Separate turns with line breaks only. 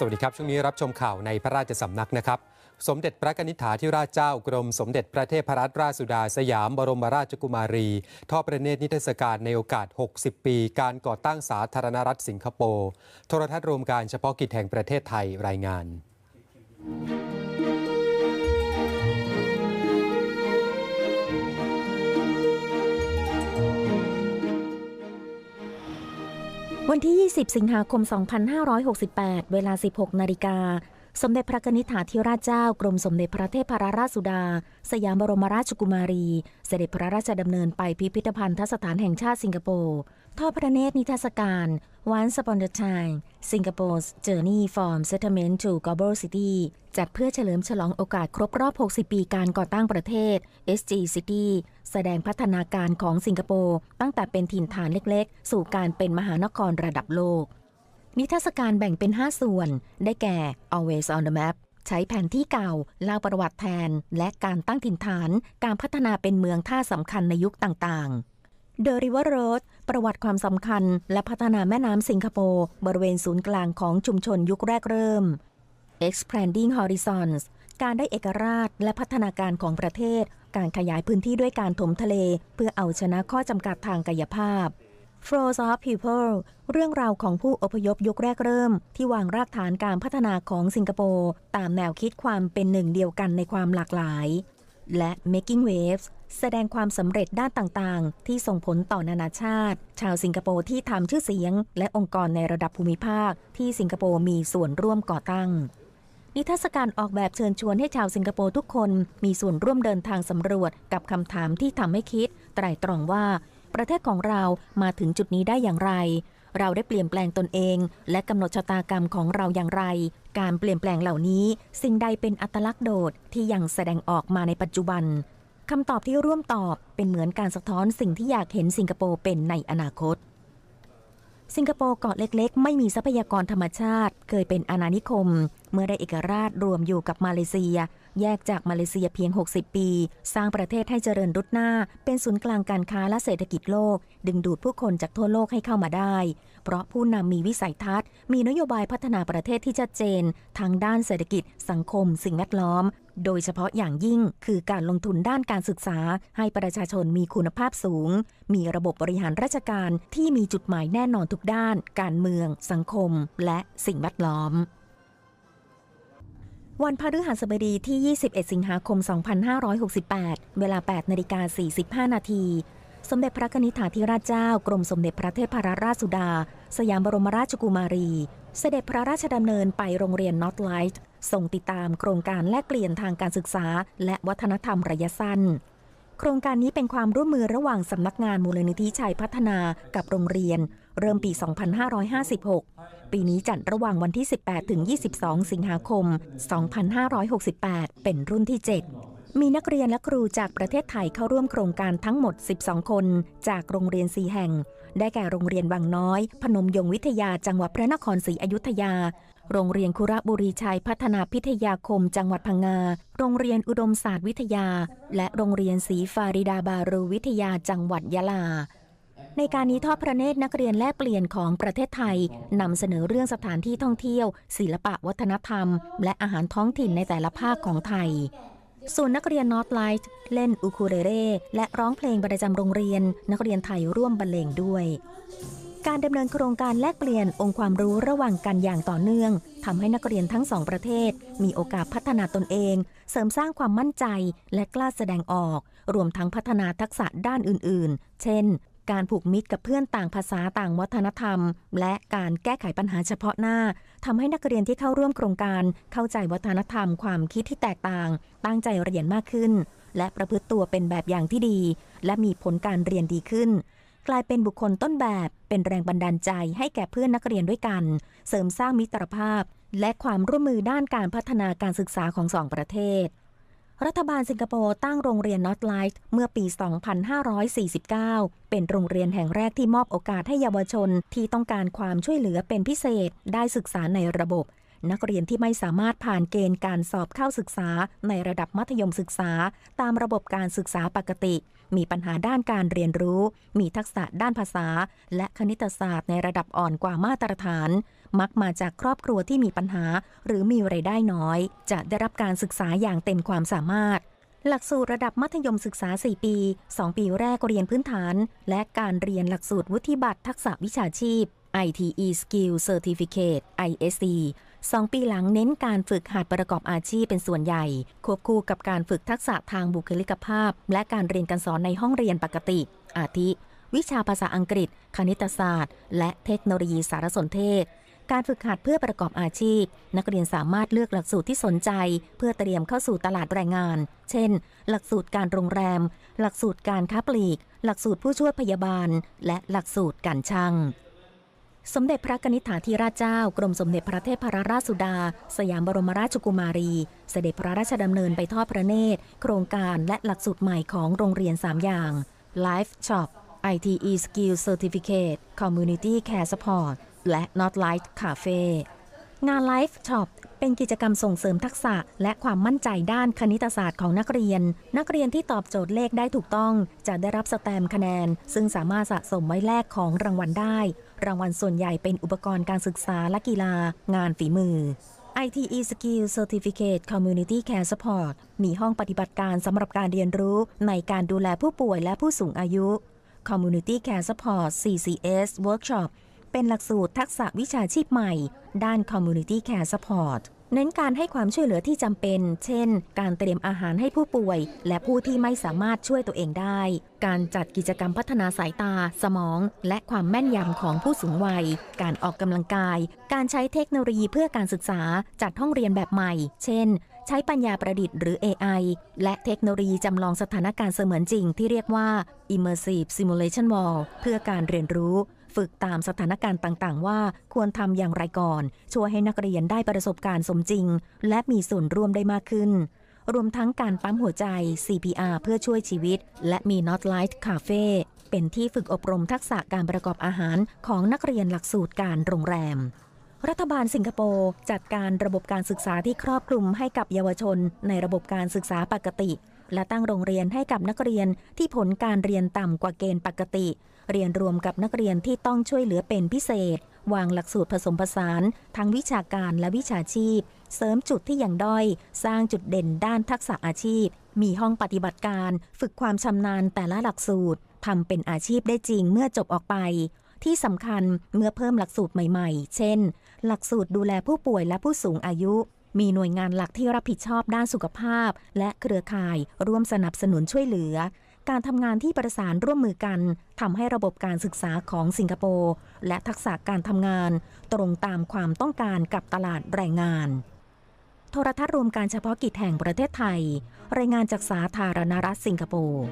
สวัสดีครับ ช่วงนี้รับชมข่าวในพระราชสำนักนะครับ สมเด็จพระนิธิาธิราชเจ้ากรม สมเด็จพระเทพรัตนราชสุดาสยามบรมราชกุมารี ทอดพระเนตรนิทรรศการในโอกาส 60 ปี การก่อตั้งสาธารณรัฐสิงคโปร์โทรทัศน์รวมการเฉพาะกิจแห่งประเทศไทยรายงาน
วันที่ 20 สิงหาคม 2568 เวลา 16 นาฬิกา สมเด็จพระกนิษฐาธิราชเจ้ากรมสมเด็จพระเทพรราชสุดา สยามบรมราชกุมารี เสด็จพระราชดำเนินไปพิพิธภัณฑสถานแห่งชาติสิงคโปร์ทอดพระเนตรนิทรรศการ Once Upon a Time Singapore's Journey from Settlement to Global City จัดเพื่อเฉลิมฉลองโอกาสครบรอบ 60 ปีการก่อตั้งประเทศ SG City แสดงพัฒนาการของสิงคโปร์ตั้งแต่เป็นถิ่นฐานเล็กๆ สู่การเป็นมหานครระดับโลก นิทรรศการแบ่งเป็น 5 ส่วน ได้แก่ Always on the Map ใช้แผนที่เก่าเล่าประวัติแทน และการตั้งถิ่นฐาน การพัฒนาเป็นเมืองท่าสำคัญในยุคต่างๆ The River Road ประวัติความสำคัญ และพัฒนาแม่น้ำสิงคโปร์บริเวณศูนย์กลางของชุมชนยุคแรกเริ่ม Expanding Horizons การได้เอกราชและพัฒนาการของประเทศ การขยายพื้นที่ด้วยการถมทะเล เพื่อเอาชนะข้อจำกัดทางกายภาพ Flows of People เรื่องราวของผู้อพยพยุคแรกเริ่ม ที่วางรากฐานการพัฒนาของสิงคโปร์ ตามแนวคิดความเป็นหนึ่งเดียวกันในความหลากหลาย และ Making Waves แสดงความสำเร็จด้านต่างๆ ที่ส่งผลต่อนานาชาติ ชาวสิงคโปร์ที่ทำชื่อเสียง และองค์กรในระดับภูมิภาค ที่สิงคโปร์มีส่วนร่วมก่อตั้ง นิทรรศการออกแบบเชิญชวนให้ชาวสิงคโปร์ทุกคน มีส่วนร่วมเดินทางสำรวจกับคำถามที่ทำให้คิด ไตร่ตรองว่า ประเทศของเรามาถึงจุดนี้ได้อย่างไร เราได้เปลี่ยนแปลงตนเอง และกำหนดชะตากรรมของเราอย่างไร การเปลี่ยนแปลงเหล่านี้ สิ่งใดเป็นอัตลักษณ์โดดที่ยังแสดงออกมาในปัจจุบันคำตอบที่ร่วมตอบเป็นเหมือนการสะท้อนสิ่งที่อยากเห็นสิงคโปร์เป็นในอนาคตสิงคโปร์เกาะเล็กๆ ไม่มีทรัพยากรธรรมชาติ เคยเป็นอาณานิคม เมื่อได้เอกราชรวมอยู่กับมาเลเซียแยกจากมาเลเซียเพียง 60 ปี สร้างประเทศให้เจริญรุดหน้า เป็นศูนย์กลางการค้าและเศรษฐกิจโลก ดึงดูดผู้คนจากทั่วโลกให้เข้ามาได้ เพราะผู้นำมีวิสัยทัศน์ มีนโยบายพัฒนาประเทศที่ชัดเจนทั้งด้านเศรษฐกิจ สังคม สิ่งแวดล้อม โดยเฉพาะอย่างยิ่งคือการลงทุนด้านการศึกษา ให้ประชาชนมีคุณภาพสูง มีระบบบริหารราชการที่มีจุดหมายแน่นอนทุกด้าน การเมือง สังคม และสิ่งแวดล้อม วันพฤหัสบดีที่ 21 สิงหาคม 2568 เวลา 8นาฬิกา45 นาที สมเด็จพระนิษฐาธิราชเจ้ากรมสมเด็จพระเทพรราชสุดา สยามบรมราชกุมารี เสด็จพระราชดำเนินไปโรงเรียนนอตไลท์ส่งติดตามโครงการแลกเปลี่ยนทางการศึกษา และวัฒนธรรมระยะสั้น โครงการนี้เป็นความร่วมมือระหว่างสำนักงานมูลนิธิชัยพัฒนากับโรงเรียน เริ่มปี 2556 ปีนี้จัดระหว่างวันที่ 18 ถึง 22 สิงหาคม 2568 เป็นรุ่นที่ 7มีนักเรียนและครูจากประเทศไทยเข้าร่วมโครงการทั้งหมด 12 คน จากโรงเรียน4แห่ง ได้แก่โรงเรียนวังน้อย พนมยงวิทยาจังหวัดพระนครศรีอยุธยา โรงเรียนคุระบุรีชัยพัฒนาพิทยาคม จังหวัดพังงา โรงเรียนอุดมศาสตร์วิทยา และโรงเรียนศรีฟาริดาบารูวิทยาจังหวัดยะลา ในการนี้ทอดพระเนตรนักเรียนแลกเปลี่ยนของประเทศไทยนำเสนอเรื่องสถานที่ท่องเที่ยว ศิลปะวัฒนธรรม และอาหารท้องถิ่นในแต่ละภาคของไทย ส่วนนักเรียนนอตไลท์เล่นอูคูเลเร่และร้องเพลงประจำโรงเรียน นักเรียนไทยร่วมบรรเลงด้วยการดำเนินโครงการแลกเปลี่ยนองค์ความรู้ระหว่างกันอย่างต่อเนื่องทำให้นักเรียนทั้งสองประเทศ มีโอกาสพัฒนาตนเอง เสริมสร้างความมั่นใจและกล้าแสดงออก รวมทั้งพัฒนาทักษะด้านอื่น ๆ เช่น การผูกมิตรกับเพื่อนต่างภาษาต่างวัฒนธรรม และการแก้ไขปัญหาเฉพาะหน้าทำให้นักเรียนที่เข้าร่วมโครงการเข้าใจวัฒนธรรม ความคิดที่แตกต่าง ตั้งใจเรียนมากขึ้น และประพฤติตัวเป็นแบบอย่างที่ดี และมีผลการเรียนดีขึ้น กลายเป็นบุคคลต้นแบบเป็นแรงบันดาลใจให้แก่เพื่อนนักเรียนด้วยกัน เสริมสร้างมิตรภาพ และความร่วมมือด้านการพัฒนาการศึกษาของสองประเทศ รัฐบาลสิงคโปร์ตั้งโรงเรียนนอตไลท์เมื่อปี 2549 เป็นโรงเรียนแห่งแรกที่มอบโอกาสให้เยาวชนที่ต้องการความช่วยเหลือเป็นพิเศษ ได้ศึกษาในระบบ นักเรียนที่ไม่สามารถผ่านเกณฑ์การสอบเข้าศึกษาในระดับมัธยมศึกษา ตามระบบการศึกษาปกติ มีปัญหาด้านการเรียนรู้ มีทักษะด้านภาษา และคณิตศาสตร์ในระดับอ่อนกว่ามาตรฐาน มักมาจากครอบครัวที่มีปัญหา หรือมีไรายได้น้อย จะได้รับการศึกษาอย่างเต็มความสามารถหลักสูตรระดับมัธยมศึกษา 4 ปี 2 ปีแรกเรียนพื้นฐาน และการเรียนหลักสูตรวุฒิบัตรทักษะวิชาชีพ ITE Skill Certificate ISC 2ปีหลังเน้นการฝึกหัดประกอบอาชีพเป็นส่วนใหญ่ ควบคู่กับการฝึกทักษะทางบุคลิกภาพ และการเรียนการสอนในห้องเรียนปกติ อาทิ วิชาภาษาอังกฤษ คณิตศาสตร์ และเทคโนโลยีสารสนเทศ การฝึกหัดเพื่อประกอบอาชีพ นักเรียนสามารถเลือกหลักสูตรที่สนใจ เพื่อเตรียมเข้าสู่ตลาดแรงงาน เช่น หลักสูตรการโรงแรม หลักสูตรการค้าปลีก หลักสูตรผู้ช่วยพยาบาล และหลักสูตรการช่าง สมเด็จพระกนิษฐาธิราชเจ้า กรมสมเด็จพระเทพรราชสุดา สยามบรมราชกุมารี เสด็จพระราชดำเนินไปทอดพระเนตร โครงการและหลักสูตรใหม่ของโรงเรียน 3 อย่าง Life Shop ITE Skill Certificate Community Care Support และ Not Light Cafe งาน Life Shop เป็นกิจกรรมส่งเสริมทักษะ และความมั่นใจด้านคณิตศาสตร์ของนักเรียน นักเรียนที่ตอบโจทย์เลขได้ถูกต้อง จะได้รับสแตมคะแนน ซึ่งสามารถสะสมไว้แลกของรางวัลได้ รางวัลส่วนใหญ่เป็นอุปกรณ์การศึกษาและกีฬา งานฝีมือ ITE Skill Certificate Community Care Support มีห้องปฏิบัติการสำหรับการเรียนรู้ในการดูแลผู้ป่วยและผู้สูงอายุ Community Care Support CCS Workshop เป็นหลักสูตรทักษะวิชาชีพใหม่ ด้าน Community Care Support เน้นการให้ความช่วยเหลือที่จำเป็น เช่น การเตรียมอาหารให้ผู้ป่วย และผู้ที่ไม่สามารถช่วยตัวเองได้ การจัดกิจกรรมพัฒนาสายตา สมอง และความแม่นยำของผู้สูงวัย การออกกำลังกาย การใช้เทคโนโลยีเพื่อการศึกษา จัดห้องเรียนแบบใหม่ เช่น ใช้ปัญญาประดิษฐ์หรือ AI และเทคโนโลยีจำลองสถานการณ์เสมือนจริงที่เรียกว่า Immersive Simulation Wall เพื่อการเรียนรู้ ฝึกตามสถานการณ์ต่างๆ ว่าควรทำอย่างไรก่อน ช่วยให้นักเรียนได้ประสบการณ์สมจริง และมีส่วนร่วมได้มากขึ้น รวมทั้งการปั๊มหัวใจ CPR เพื่อช่วยชีวิต และมี Not Light Cafe เป็นที่ฝึกอบรมทักษะการประกอบอาหารของนักเรียนหลักสูตรการโรงแรมรัฐบาลสิงคโปร์จัดการระบบการศึกษาที่ครอบคลุมให้กับเยาวชน ในระบบการศึกษาปกติ และตั้งโรงเรียนให้กับนักเรียนที่ผลการเรียนต่ำกว่าเกณฑ์ปกติ เรียนรวมกับนักเรียนที่ต้องช่วยเหลือเป็นพิเศษ วางหลักสูตรผสมผสาน ทั้งวิชาการและวิชาชีพ เสริมจุดที่ยังด้อย สร้างจุดเด่นด้านทักษะอาชีพ มีห้องปฏิบัติการ ฝึกความชำนาญแต่ละหลักสูตรทำเป็นอาชีพได้จริงเมื่อจบออกไป ที่สำคัญเมื่อเพิ่มหลักสูตรใหม่ๆ เช่น หลักสูตรดูแลผู้ป่วยและผู้สูงอายุมีหน่วยงานหลักที่รับผิดชอบด้านสุขภาพ และเครือข่ายร่วมสนับสนุนช่วยเหลือ การทำงานที่ประสานร่วมมือกันทำให้ระบบการศึกษาของสิงคโปร์และทักษะการทำงาน ตรงตามความต้องการกับตลาดแรงงาน โทรทัศน์รวมการเฉพาะกิจแห่งประเทศไทย รายงานจากสาธารณรัฐสิงคโปร์